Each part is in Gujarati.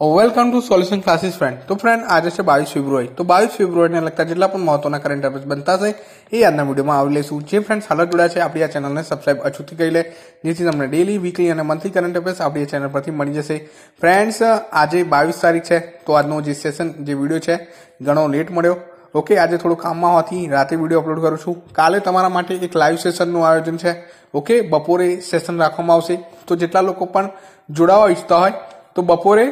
Welcome to solution classes friend તો ફ્રેન્ડ આજે છે બાવીસ ફેબ્રુઆરી તો બાવીસ ફેબ્રુઆરીને લગતા જેટલા પણ મહત્વના કરંટ અફેર્સ બનતા છે એ આજના વિડીયોમાં આવી લઈશું જે ફ્રેન્ડ્સ હાલ જોડ્યા છે આપણી આ ચેનલને સબસ્ક્રાઇબ અચૂકથી કરી લે જેથી તમને ડેલી વીકલી અને મંથલી કરંટ અફેર્સ આપણી ચેનલ પરથી મળી જશે। ફ્રેન્ડ્સ આજે બાવીસ તારીખ છે, તો આજનો જે સેશન જે વીડિયો છે, ઘણો લેટ મળ્યો. ઓકે આજે થોડું કામમાં હોવાથી રાતે વીડિયો અપલોડ કરું છું. કાલે તમારા માટે એક લાઈવ સેશનનું આયોજન છે. ઓકે બપોરે સેશન રાખવામાં આવશે. તો જેટલા લોકો પણ જોડાવા ઈચ્છતા હોય, તો બપોરે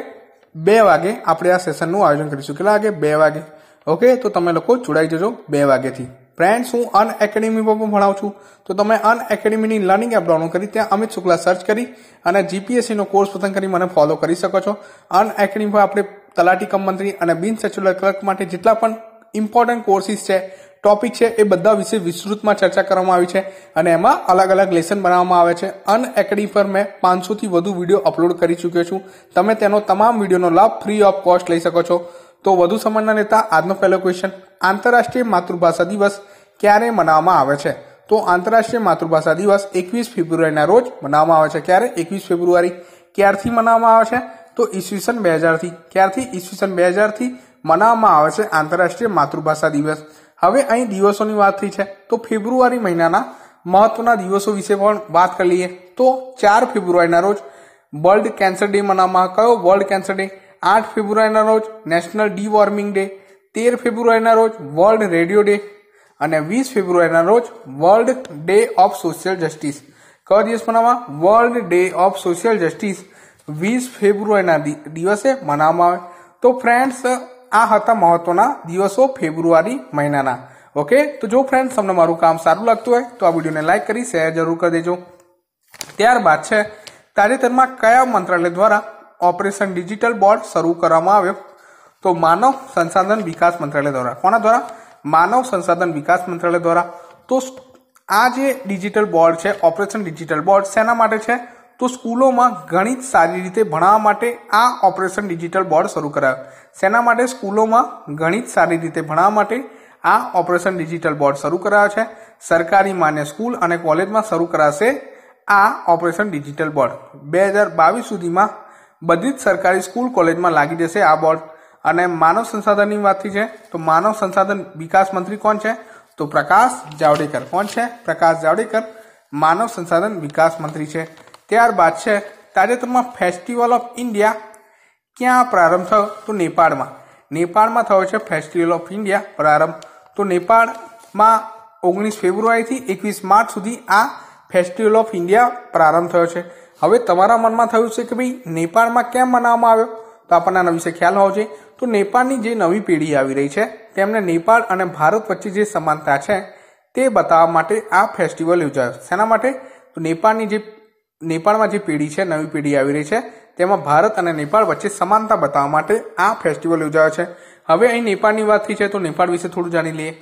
બે વાગે આપણે આ સેશનનું આયોજન કરીશું. કેટલા વાગે? બે વાગે. ઓકે? તો તમે લોકો જોડાઈ જજો બે વાગ્યાથી. ફ્રેન્ડ્સ હું અન એકેડેમી પર પણ ભણાવું છું. તો તમે અન એકેડેમીની લર્નિંગ એપ ડાઉનલોડ કરી, ત્યાં અમિત શુક્લા સર્ચ કરી અને જીપીએસસીનો કોર્સ પસંદ કરી મને ફોલો કરી શકો છો. અન એકેડેમી પર આપણે તલાટી કમ મંત્રી અને બિન સેચ્યુલર ક્લર્ક માટે જેટલા પણ ઇમ્પોર્ટન્ટ કોર્સિસ છે ટોપિક છે એ બધા વિશે વિસ્તૃતમાં ચર્ચા કરવામાં આવી છે અને એમાં અલગ અલગ લેસન બનાવવામાં આવે છે. અન એકેડમી પર મેં પાંચસોથી વધુ વીડિયો અપલોડ કરી ચૂક્યો છું. તમે તેનો તમામ વિડીયોનો લાભ ફ્રી ઓફ કોસ્ટ લઈ શકો છો. તો વધુ સમયના લેતા આજનો પહેલો ક્વેશ્ચન આંતરરાષ્ટ્રીય માતૃભાષા દિવસ ક્યારે મનાવવામાં આવે છે? તો આંતરરાષ્ટ્રીય માતૃભાષા દિવસ એકવીસ ફેબ્રુઆરીના રોજ મનાવવામાં આવે છે. ક્યારે? એકવીસ ફેબ્રુઆરી. ક્યારથી મનાવવામાં આવે છે? તો ઈસવીસન બે હજારથી. ક્યારથી? ઈસવીસન બે હજારથી મનાવવામાં આવે છે આંતરરાષ્ટ્રીય માતૃભાષા દિવસ. હવે અહીં દિવસોની વાત થઈ છે. તો ફેબ્રુઆરી મહિનાના મહત્વના દિવસો વિશે પણ વાત કરી લઈએ. તો ચાર ફેબ્રુઆરીના રોજ વર્લ્ડ કેન્સર ડે મનાવવામાં કયો વર્લ્ડ કેન્સર ડે? આઠ ફેબ્રુઆરીના રોજ નેશનલ ડી વોર્મિંગ ડે. તેર ફેબ્રુઆરીના રોજ વર્લ્ડ રેડિયો ડે. અને વીસ ફેબ્રુઆરીના રોજ world day of social justice. કયો દિવસ મનાવવામાં world day of social justice. વીસ ફેબ્રુઆરીના દિવસે મનાવવામાં આવે. તો ફ્રેન્ડ્સ આ હતા મહત્વના દિવસો ફેબ્રુઆરી મહિનાના. ઓકે? તો જો ફ્રેન્ડ તમને મારું કામ સારું લાગતું હોય, તો આ વિડીયોને લાઇક કરી શેર જરૂર કરી દેજો. ત્યારબાદ છે, તાજેતરમાં કયા મંત્રાલય દ્વારા ઓપરેશન ડિજિટલ બોર્ડ શરૂ કરવામાં આવ્યો? તો માનવ સંસાધન વિકાસ મંત્રાલય દ્વારા. કોના દ્વારા? માનવ સંસાધન વિકાસ મંત્રાલય દ્વારા. તો આ જે ડિજિટલ બોર્ડ છે, ઓપરેશન ડિજિટલ બોર્ડ, શેના માટે છે? તો સ્કૂલોમાં ગણિત સારી રીતે ભણાવવા માટે આ ઓપરેશન ડિજિટલ બોર્ડ શરૂ કરાયું. શેના માટે સ્કૂલોમાં ગણિત સારી રીતે ભણાવવા માટે આ ઓપરેશન ડિજિટલ બોર્ડ શરૂ કરાયો છે. સરકારી માન્ય સ્કૂલ અને કોલેજમાં શરૂ કરાશે આ ઓપરેશન ડિજિટલ બોર્ડ. બે હજાર બાવીસ સુધીમાં બધી જ સરકારી સ્કૂલ કોલેજમાં લાગી જશે આ બોર્ડ. અને માનવ સંસાધનની વાત થઈ છે, તો માનવ સંસાધન વિકાસ મંત્રી કોણ છે? તો પ્રકાશ જાવડેકર. કોણ છે? પ્રકાશ જાવડેકર માનવ સંસાધન વિકાસ મંત્રી છે. ત્યારબાદ છે તાજેતરમાં ફેસ્ટિવલ ઓફ ઇન્ડિયા ક્યાં પ્રારંભ થયો? તો નેપાળમાં. નેપાળમાં થયો છે ફેસ્ટિવલ ઓફ ઇન્ડિયા પ્રારંભ. તો નેપાળમાં ઓગણીસ ફેબ્રુઆરીથી એકવીસ માર્ચ સુધી આ ફેસ્ટિવલ ઓફ ઇન્ડિયા પ્રારંભ થયો છે. હવે તમારા મનમાં થયું છે કે ભાઈ, નેપાળમાં કેમ મનાવવામાં આવ્યો? તો આપણને આના વિશે ખ્યાલ હોવો જોઈએ. તો નેપાળની જે નવી પેઢી આવી રહી છે, તેમને નેપાળ અને ભારત વચ્ચે જે સમાનતા છે, તે બતાવવા માટે આ ફેસ્ટિવલ યોજાયો. શેના માટે? તો નેપાળની જે, નેપાળમાં જે પેઢી છે, નવી પેઢી આવી રહી છે તેમાં ભારત અને નેપાળ વચ્ચે સમાનતા બતાવવા માટે આ ફેસ્ટિવલ યોજાયો છે. હવે અહીં નેપાળની વાત થઈ છે તો નેપાળ વિશે થોડું જાણી લઈએ.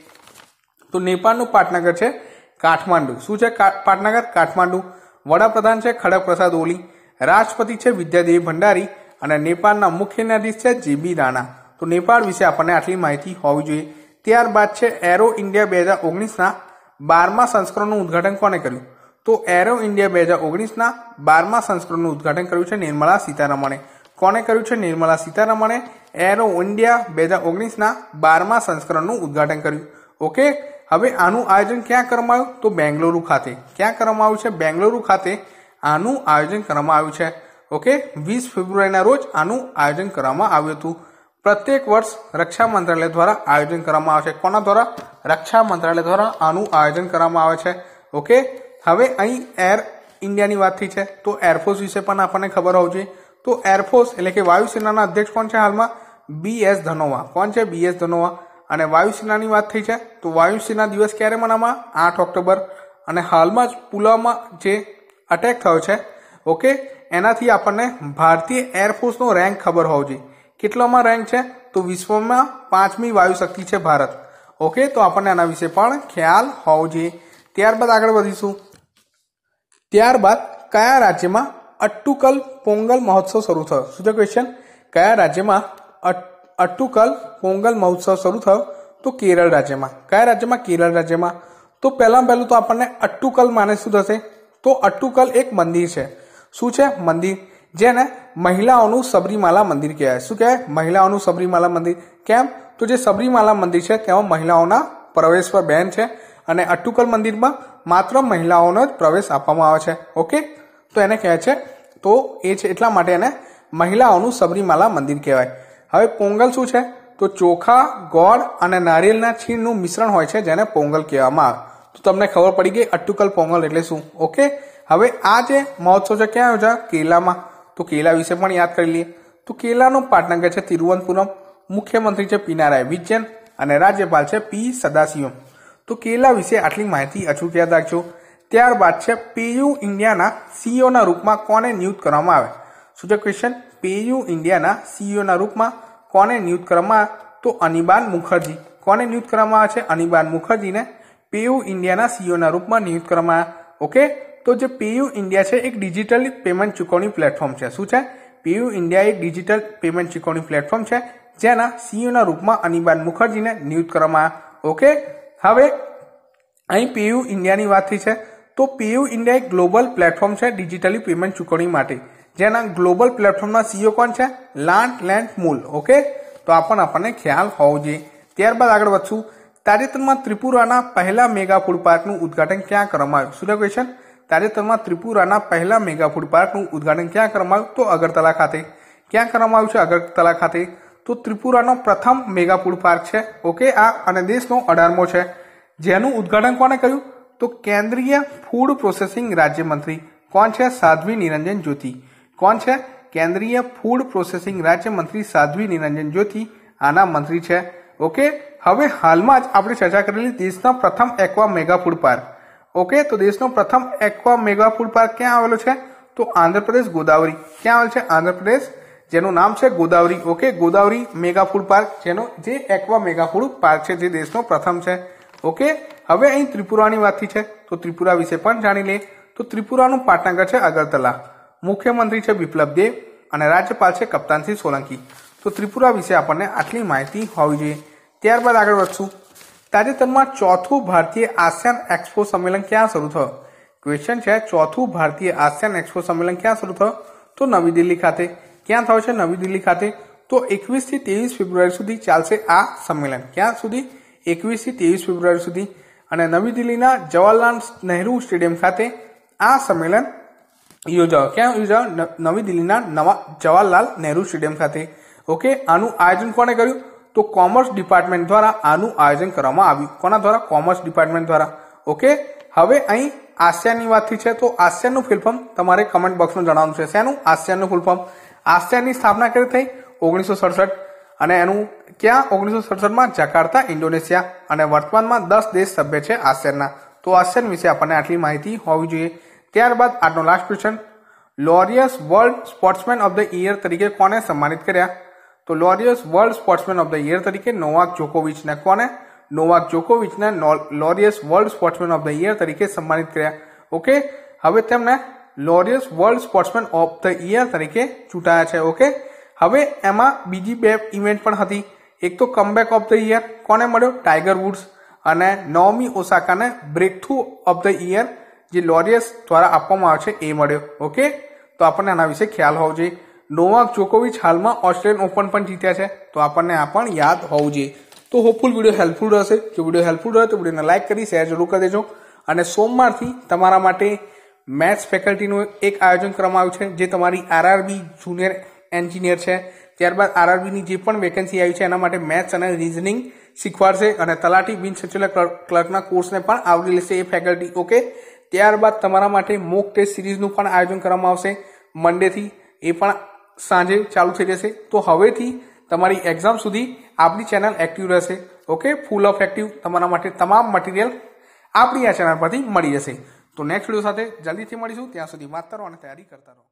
તો નેપાળનું પાટનગર છે કાઠમાંડુ. શું છે પાટનગર? કાઠમાંડુ. વડાપ્રધાન છે ખડગ પ્રસાદ ઓલી. રાષ્ટ્રપતિ છે વિદ્યાદેવી ભંડારી અને નેપાળના મુખ્ય ન્યાયાધીશ છે જેબી રાણા. તો નેપાળ વિશે આપણને આટલી માહિતી હોવી જોઈએ. ત્યારબાદ છે એરો ઇન્ડિયા બે હજાર ઓગણીસના બારમા સંસ્કરણનું ઉદઘાટન કોને કર્યું? તો એરો ઇન્ડિયા બે હજાર ઓગણીસના બારમા સંસ્કરણનું ઉદઘાટન કર્યું છે નિર્મલા સીતારમણે. કોને કર્યું છે નિર્મલા સીતારમણે? એરો ઇન્ડિયા બે હજાર ઓગણીસના બારમા સંસ્કરણનું ઉદઘાટન કર્યું. ઓકે? હવે આનું આયોજન ક્યાં કરવામાં આવ્યું? તો બેંગલુરુ ખાતે. ક્યાં કરવામાં આવ્યું છે? બેંગલુરુ ખાતે આનું આયોજન કરવામાં આવ્યું છે. ઓકે? વીસ ફેબ્રુઆરીના રોજ આનું આયોજન કરવામાં આવ્યું હતું. પ્રત્યેક વર્ષ રક્ષા મંત્રાલય દ્વારા આયોજન કરવામાં આવે છે. કોના દ્વારા? રક્ષા મંત્રાલય દ્વારા આનું આયોજન કરવામાં આવે છે. ઓકે? હવે અહીં એર ઇન્ડિયાની વાત થઈ છે. તો એરફોર્સ વિશે પણ આપણને ખબર હોવી જોઈએ. તો એરફોર્સ એટલે કે વાયુસેનાના અધ્યક્ષ કોણ છે હાલમાં? B S Dhanoa. કોણ છે? B S Dhanoa. અને વાયુસેનાની વાત થઈ છે. તો વાયુસેના દિવસ ક્યારે મનાવવામાં આઠ ઓક્ટોબર. અને હાલમાં જ પુલવામા જે અટેક થયો છે ઓકે એનાથી આપણને ભારતીય એરફોર્સનો રેન્ક ખબર હોવો જોઈએ. કેટલામાં રેન્ક છે? તો વિશ્વમાં પાંચમી વાયુશક્તિ છે ભારત. ઓકે તો આપણને આના વિશે પણ ખ્યાલ હોવો જોઈએ. ત્યારબાદ આગળ વધીશું. ત્યારબાદ કયા રાજ્યમાં અટ્ટુકલ પોંગલ મહોત્સવ શરૂ થયો? શું છે ક્વેશ્ચન કયા રાજ્યમાં અટ્ટુકલ પોંગલ મહોત્સવ શરૂ થયો? તો કેરળ રાજ્યમાં. કયા રાજ્યમાં? કેરળ રાજ્યમાં. તો પહેલા પહેલું તો આપણને અટ્ટુકલ માને શું થશે? તો અટ્ટુકલ એક મંદિર છે. શું છે? મંદિર. જેને મહિલાઓનું સબરીમાલા મંદિર કહેવાય. શું કહેવાય? મહિલાઓનું સબરીમાલા મંદિર. કેમ? તો જે સબરીમાલા મંદિર છે, તેમાં મહિલાઓના પ્રવેશ પર બેન છે અને અટ્ટુકલ મંદિરમાં માત્ર મહિલાઓનો જ પ્રવેશ આપવામાં આવે છે, ઓકે? તો એને કહે છે, તો એ છે એટલા માટે એને મહિલાઓનું સબરીમાલા મંદિર કહેવાય. હવે પોંગલ શું છે? તો ચોખા, ગોળ અને નારિયેળના છીણનું મિશ્રણ હોય છે જેને પોંગલ કહેવામાં આવે. તો તમને ખબર પડી ગઈ અટુકલ પોંગલ એટલે શું, ઓકે? હવે આ જે મહોત્સવ છે ક્યાં યોજા કેલામાં. તો કેલા વિશે પણ યાદ કરી લઈએ. તો કેલાનો પાટનગર છે તિરુવનંતપુરમ. મુખ્યમંત્રી છે પીનારાય વિજયન અને રાજ્યપાલ છે પી સદાશિવમ. તો કેલા વિશે આટલી માહિતી અચૂક યાદ રાખજો ત્યારબાદ છે પેયુ ઇન્ડિયાના સીઈઓના રૂપમાં કોને નિયુક્ત કરવામાં આવે? શું છે ક્વેશ્ચન પેયુ ઇન્ડિયાના સીઈઓના રૂપમાં કોને નિયુક્ત કરવામાં આવે? તો અનિબાન મુખર્જી. કોને નિયુક્ત કરવામાં આવે છે? અનિબાન મુખર્જીને પેયુ ઇન્ડિયાના સીઈઓના રૂપમાં નિયુક્ત કરવામાં આવે. ઓકે? તો જે પેયુ ઇન્ડિયા છે, એક ડિજિટલ પેમેન્ટ ચૂકવણી પ્લેટફોર્મ છે. શું છે? પેયુ ઇન્ડિયા એક ડિજિટલ પેમેન્ટ ચૂકવણી પ્લેટફોર્મ છે, જેના સીઈઓના રૂપમાં અનિબાન મુખર્જીને નિયુક્ત કરવામાં આવે. ઓકે? હવે, અહીં પેયુ ઇન્ડિયાની વાત થઈ છે. તો પેયુ ઇન્ડિયા એક ગ્લોબલ પ્લેટફોર્મ છે ડિજિટલી પેમેન્ટ ચૂકવણી માટે. જેના ગ્લોબલ પ્લેટફોર્મના સીઓ કોણ છે? લાન્ટ લેન્ડ મૂલ ઓકે તો આ પણ આપણને ખ્યાલ હોવો જોઈએ. ત્યારબાદ આગળ વધશું. તાજેતરમાં ત્રિપુરાના પહેલા મેગા ફૂડ પાર્કનું ઉદઘાટન ક્યાં કરવામાં આવ્યું? શું ક્વેશ્ચન તાજેતરમાં ત્રિપુરાના પહેલા મેગા ફૂડ પાર્કનું ઉદઘાટન ક્યાં કરવામાં આવ્યું? તો અગરતલા ખાતે. ક્યાં કરવામાં આવ્યું છે અગરતલા ખાતે? તો ત્રિપુરાનો પ્રથમ મેગા ફૂડ પાર્ક છે. ઓકે, આ અને દેશનો અઢારમો છે. જેનું ઉદઘાટન કોને કર્યું? તો કેન્દ્રીય ફૂડ પ્રોસેસિંગ રાજ્યમંત્રી. કોણ છે? સાધ્વી નિરંજન જ્યોતિ. કોણ છે? કેન્દ્રીય ફૂડ પ્રોસેસિંગ રાજ્યમંત્રી સાધ્વી નિરંજન જ્યોતિ. આના મંત્રી છે. ઓકે, હવે હાલમાં જ આપણે ચર્ચા કરેલી દેશનો પ્રથમ aqua mega food park. Okay, તો દેશનો પ્રથમ એક્વા મેગા ફૂડ પાર્ક ક્યાં આવેલો છે? તો આંધ્રપ્રદેશ ગોદાવરી. ક્યાં આવેલ છે? આંધ્રપ્રદેશ જેનું નામ છે Godavari. Okay Godavari mega food park, જેનો જે એક્વા મેગા પાર્ક છે, જે દેશનો પ્રથમ છે. ઓકે હવે અહીં ત્રિપુરાની વાત છે, તો ત્રિપુરા વિશે પણ જાણી લે તો ત્રિપુરાનું પાટનગર છે અગરતલા. મુખ્યમંત્રી છે બિપ્લબ દેવ અને રાજ્યપાલ છે કપ્તાનસિંહ સોલંકી. તો ત્રિપુરા વિશે આપણને આટલી માહિતી હોવી જોઈએ. ત્યારબાદ આગળ વધશું. તાજેતરમાં ચોથું ભારતીય આસિયાન એક્સપો સંમેલન ક્યાં શરૂ થયો? ક્વેશ્ચન છે, ચોથું ભારતીય આસિયાન એક્સપો સંમેલન ક્યાં શરૂ થયો? તો નવી દિલ્હી ખાતે. ક્યાં થયો છે નવી દિલ્હી ખાતે? તો એકવીસથી ત્રેવીસ ફેબ્રુઆરી સુધી ચાલશે આ સંમેલન. ક્યાં સુધી? એકવીસથી ત્રેવીસ ફેબ્રુઆરી સુધી. અને નવી દિલ્હીના જવાહરલાલ નહેરુ સ્ટેડિયમ ખાતે આ સંમેલન યોજાઓ ક્યાં યોજાયો? નવી દિલ્હીના નવા જવાહરલાલ નહેરુ સ્ટેડિયમ ખાતે. ઓકે, આનું આયોજન કોને કર્યું? તો કોમર્સ ડિપાર્ટમેન્ટ દ્વારા આનું આયોજન કરવામાં આવ્યું. કોના દ્વારા? કોમર્સ ડિપાર્ટમેન્ટ દ્વારા. ઓકે, હવે અહીં આસિયાનની વાત છે. તો આસિયાનનું ફૂલફોર્મ તમારે કમેન્ટ બોક્સમાં જણાવવાનું છે. શેનું? આસિયાનનું ફૂલફોર્મ આસિયાનની સ્થાપના કરી થઈ ઓગણીસો સડસઠ અને એનું ક્યાં ઓગણીસો સડસઠમાં જકાર્તા, ઇન્ડોનેશિયા અને વર્તમાનમાં દસ દેશ સભ્ય છે આસિયાનના. તો આસિયાન વિશે આપણને આટલી માહિતી હોવી જોઈએ. ત્યારબાદ આજનો last question Laureus world sportsman of the year તરીકે કોને સન્માનિત કર્યા? તો Laureus world sportsman of the year તરીકે નોવાક જોકોવિચને કોને? Novak જોકોવિચને Laureus world sportsman of the year તરીકે સન્માનિત કર્યા. ઓકે હવે તેમને Laureus world sportsman of the year તરીકે ચૂંટાયા છે ઓકે હવે એમાં બીજી બે ઇવેન્ટ પણ હતી. એક તો કમબેક ઓફ ધ યર કોને મળ્યો? ટાઈગર વુડ્સ અને નવમી ઓસાકાને breakthrough of the year જે લોરિયસ દ્વારા આપવામાં આવે છે, એ મળ્યો ઓકે તો આપણને આના વિશે ખ્યાલ હોવો જોઈએ. નોવાક જોકોવિચ હાલમાં ઓસ્ટ્રેલિયન ઓપન પણ જીત્યા છે, તો આપણને આ પણ યાદ હોવું જોઈએ. તો હોપફુલ વીડિયો હેલ્પફુલ રહેશે. જો વીડિયો હેલ્પફુલ રહે તો વિડીયોને લાઇક કરી શેર જરૂર કરી દેજો. અને સોમવારથી તમારા માટે મેથ્સ ફેકલ્ટીનું એક આયોજન કરવામાં આવ્યું છે, જે તમારી આરઆરબી જુનિયર એન્જિનિયર છે. ત્યારબાદ આરઆરબીની જે પણ વેકેન્સી આવી છે, એના માટે મેથ્સ અને રિઝનિંગ શીખવાડશે અને તલાટી બિન સચિવાલય ક્લર્કના કોર્સને પણ આવરી લેશે એ ફેકલ્ટી. ઓકે? ત્યારબાદ તમારા માટે મોક ટેસ્ટ સિરીઝનું પણ આયોજન કરવામાં આવશે. મંડેથી એ પણ સાંજે ચાલુ થઈ જશે. તો હવેથી તમારી એક્ઝામ સુધી આપણી ચેનલ એક્ટિવ રહેશે. ઓકે? ફૂલ ઓફ એક્ટિવ તમારા માટે તમામ મટીરિયલ આપણી આ ચેનલ પરથી મળી જશે. તો નેક્સ્ટ વીડિયો સાથે જલ્દીથી મળીશું. ત્યાં સુધી વાંચતા રહો અને તૈયારી કરતા રહો.